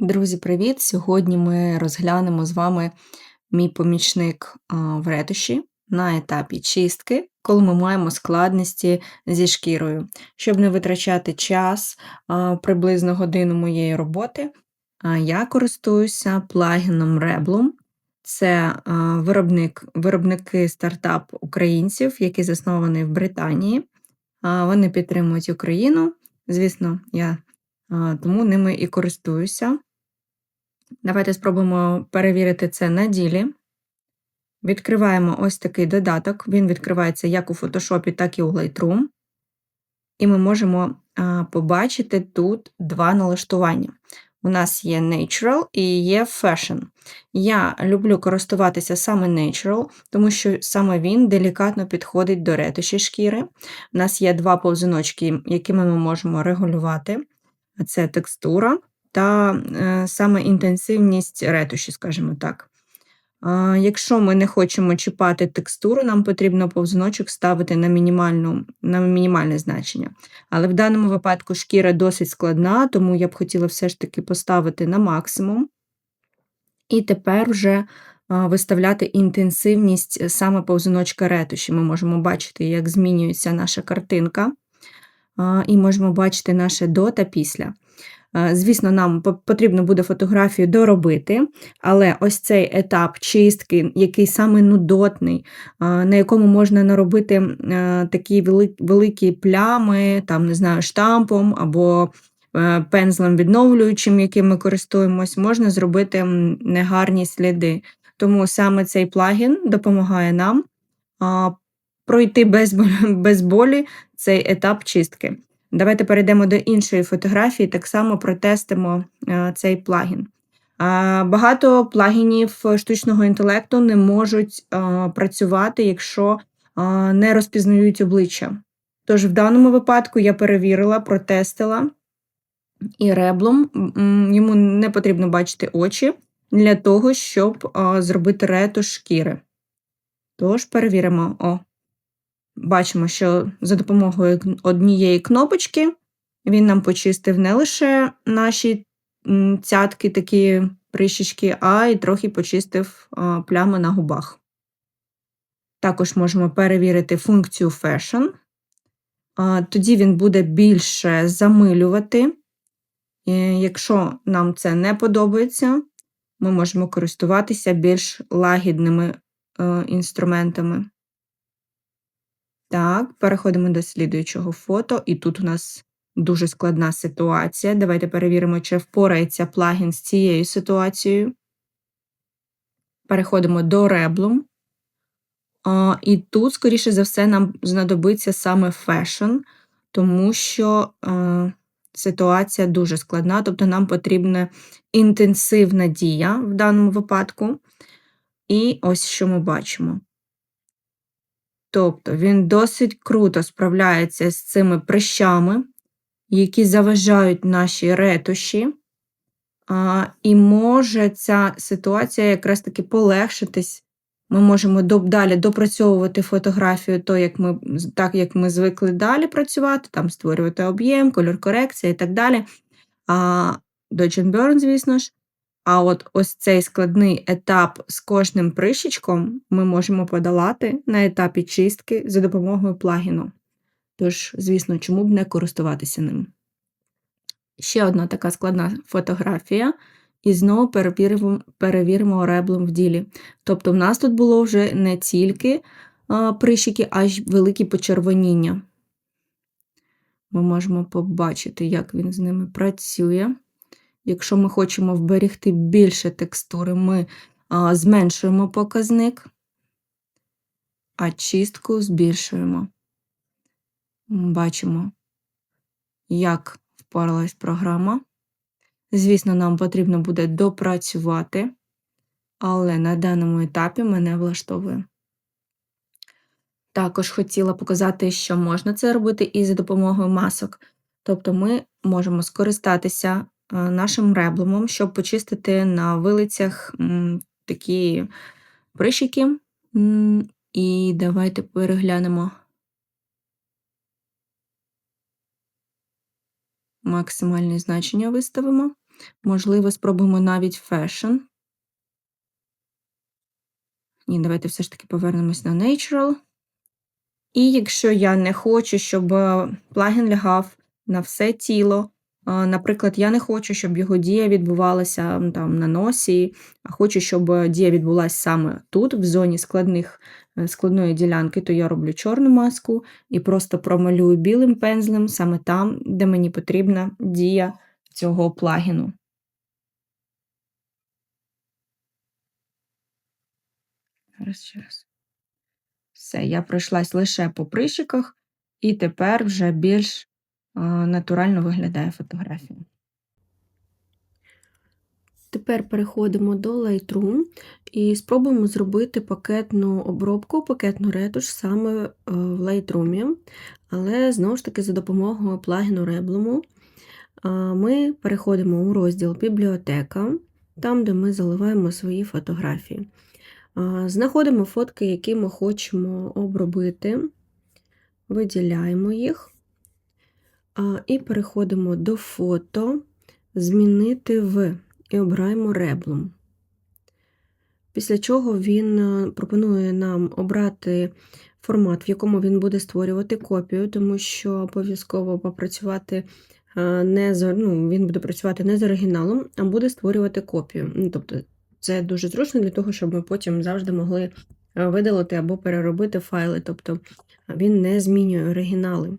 Друзі, привіт! Сьогодні ми розглянемо з вами мій помічник в ретуші на етапі чистки, коли ми маємо складності зі шкірою. Щоб не витрачати час, приблизно годину моєї роботи, я користуюся плагіном Reblum. Це виробник, виробники стартап українців, який заснований в Британії. Вони підтримують Україну. Звісно, я тому ними і користуюся. Давайте спробуємо перевірити це на ділі. Відкриваємо ось такий додаток. Він відкривається як у Photoshop, так і у Lightroom. І ми можемо побачити тут два налаштування. У нас є Natural і є Fashion. Я люблю користуватися саме Natural, тому що саме він делікатно підходить до ретуші шкіри. У нас є два повзуночки, якими ми можемо регулювати. Це текстура та е, саме інтенсивність ретуші, скажімо так. Якщо ми не хочемо чіпати текстуру, нам потрібно повзуночок ставити на, мінімальну, на мінімальне значення. Але в даному випадку шкіра досить складна, тому я б хотіла все ж таки поставити на максимум. І тепер вже виставляти інтенсивність саме повзуночка ретуші. Ми можемо бачити, як змінюється наша картинка, і можемо бачити наше до та після. Звісно, нам потрібно буде фотографію доробити, але ось цей етап чистки, який саме нудотний, на якому можна наробити такі великі плями, там, не знаю, штампом або е, пензлем відновлюючим, яким ми користуємось, можна зробити негарні сліди. Тому саме цей плагін допомагає нам пройти без, без болі цей етап чистки. Давайте перейдемо до іншої фотографії, так само протестимо е, цей плагін. Багато плагінів штучного інтелекту не можуть е, працювати, якщо е, не розпізнають обличчя. Тож, в даному випадку я перевірила, протестила і реблом, йому не потрібно бачити очі для того, щоб зробити ретуш шкіри. Тож, перевіримо. О, Бачимо, що за допомогою однієї кнопочки він нам почистив не лише наші цятки, такі прищічки, а й трохи почистив плями на губах. Також можемо перевірити функцію Fashion. Тоді він буде більше замилювати. Якщо нам це не подобається, ми можемо користуватися більш лагідними е, інструментами. Так, переходимо до слідуючого фото, і тут у нас дуже складна ситуація. Давайте перевіримо, чи впорається плагін з цією ситуацією. Переходимо до Reblum. І тут, скоріше за все, нам знадобиться саме Fashion, тому що е, ситуація дуже складна, тобто нам потрібна інтенсивна дія в даному випадку. І ось що ми бачимо. Тобто він досить круто справляється з цими прищами, які заважають нашій ретуші, а, і може ця ситуація якраз таки полегшитись. Ми можемо далі допрацьовувати фотографію, то, як ми, так як ми звикли далі працювати, там створювати об'єм, кольор корекція і так далі. А Dodge Burn, звісно ж. А от ось цей складний етап з кожним прищічком ми можемо подолати на етапі чистки за допомогою плагіну. Тож, звісно, чому б не користуватися ним. Ще одна така складна фотографія, і знову перевіримо перевіримо реблом в ділі. Тобто, в нас тут було вже не тільки прищики, а й великі почервоніння. Ми можемо побачити, як він з ними працює. Якщо ми хочемо вберегти більше текстури, ми а, зменшуємо показник, а чистку збільшуємо. Бачимо, як впоралась програма. Звісно, нам потрібно буде допрацювати, але на даному етапі мене влаштовує. Також хотіла показати, що можна це робити і за допомогою масок. Тобто ми можемо скористатися нашим реблемом, щоб почистити на вилицях такі прищики. І давайте переглянемо максимальне значення виставимо. Можливо, спробуємо навіть fashion. Ні, давайте все ж таки повернемось на Natural. І якщо я не хочу, щоб е, плагін лягав на все тіло, наприклад, я не хочу, щоб його дія відбувалася там на носі, а хочу, щоб е, дія відбулася саме тут, в зоні складних, е, складної ділянки, то я роблю чорну маску і просто промалюю білим пензлем саме там, де мені потрібна дія цього плагіну. Раз ще раз. Все, я пройшлась лише по прищиках, і тепер вже більш натурально виглядає фотографія. Тепер переходимо до Lightroom і спробуємо зробити пакетну обробку, пакетну ретуш саме е, в Lightroom, але знову ж таки за допомогою плагіну Reblum ми переходимо у розділ Бібліотека, там, де ми заливаємо свої фотографії. Знаходимо фотки, які ми хочемо обробити, виділяємо їх і переходимо до фото, змінити в і обираємо реблом. Після чого він е, пропонує нам обрати формат, в якому він буде створювати копію, тому що обов'язково попрацювати е, не з, ну, він буде працювати не з оригіналом, а буде створювати копію. Ну, Тобто це дуже зручно для того, щоб ми потім завжди могли видалити або переробити файли. Тобто він не змінює оригінали.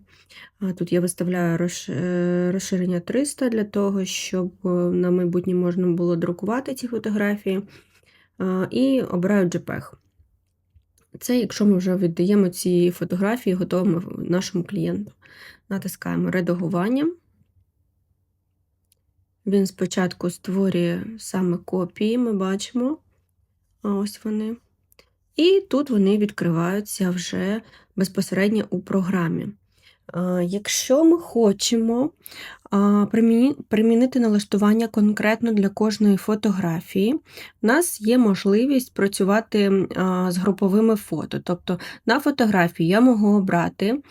Тут я виставляю е, розширення 300 для того, щоб е, на майбутнє можна було друкувати ці фотографії. І обираю JPEG. Це якщо ми вже віддаємо ці фотографії готовими нашому клієнту. Натискаємо редагування. Він спочатку створює саме копії, ми бачимо. Ось вони. І тут вони відкриваються вже безпосередньо у програмі. Якщо ми хочемо примінити налаштування конкретно для кожної фотографії, у нас є можливість працювати з груповими фото. Тобто на фотографії я можу обрати,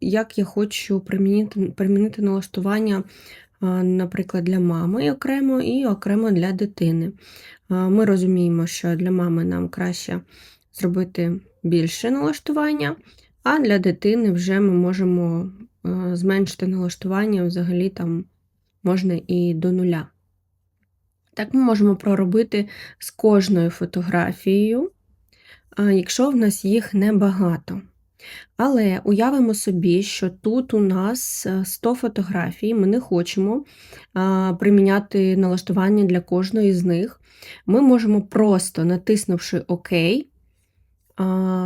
як я хочу примінити, примінити налаштування, наприклад, для мами окремо і окремо для дитини. Ми розуміємо, що для мами нам краще зробити більше налаштування, а для дитини вже ми можемо зменшити налаштування взагалі там можна і до нуля. Так, ми можемо проробити з кожною фотографією, якщо в нас їх небагато. Але уявимо собі, що тут у нас 100 фотографій, ми не хочемо приміняти налаштування для кожної з них. Ми можемо просто натиснувши ОК.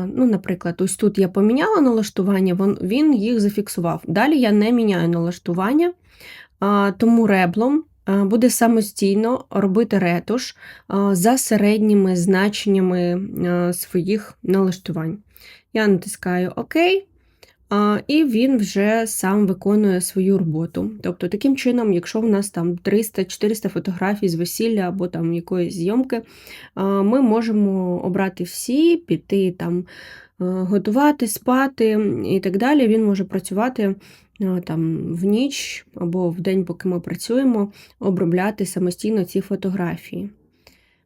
Ну, Наприклад, ось тут я поміняла налаштування, він їх зафіксував. Далі я не міняю налаштування, тому реблом буде самостійно робити ретуш за середніми значеннями своїх налаштувань. Я натискаю ОК, і він вже сам виконує свою роботу. Тобто, таким чином, якщо в нас там 300-400 фотографій з весілля або там якоїсь зйомки, ми можемо обрати всі, піти там готувати, спати і так далі. Він може працювати там в ніч або в день, поки ми працюємо, обробляти самостійно ці фотографії.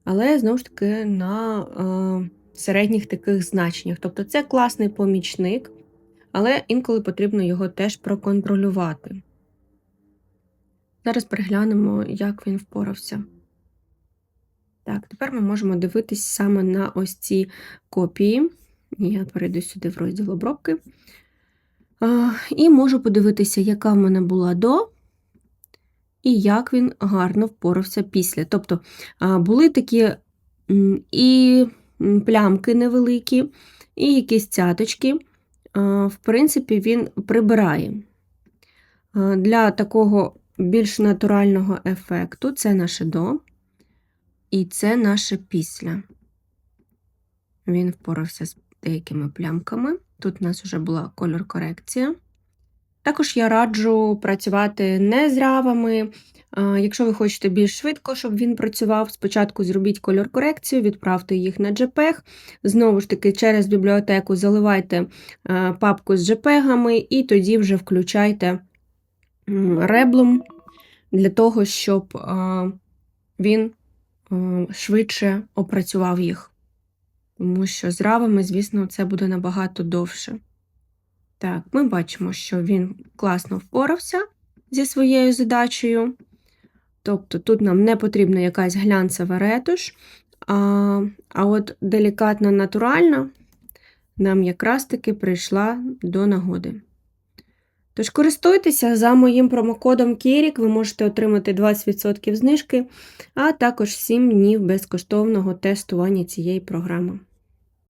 Але знову ж таки на середніх таких значеннях. Тобто це класний помічник але інколи потрібно його теж проконтролювати. Зараз переглянемо, як він впорався. Так, тепер ми можемо дивитись саме на ось ці копії. Я перейду сюди в розділ обробки. І можу подивитися, яка в мене була до, і як він гарно впорався після. Тобто були такі і плямки невеликі, і якісь цяточки в принципі, він прибирає. Для такого більш натурального ефекту це наше до, і це наше після. Він впорався з деякими плямками. Тут у нас вже була кольор корекція. Також я раджу працювати не з рявами. Якщо ви хочете більш швидко, щоб він працював, спочатку зробіть кольор корекцію, відправте їх на JPEG. Знову ж таки, через бібліотеку заливайте папку з JPEG, і тоді вже включайте реблом для того, щоб він швидше опрацював їх. Тому що з равами, звісно, це буде набагато довше. Так, ми бачимо, що він класно впорався зі своєю задачею. Тобто тут нам не потрібна якась глянцева ретуш, а, а от делікатна натуральна нам якраз таки прийшла до нагоди. Тож користуйтеся за моїм промокодом KIRIK, ви можете отримати 20% знижки, а також 7 днів безкоштовного тестування цієї програми.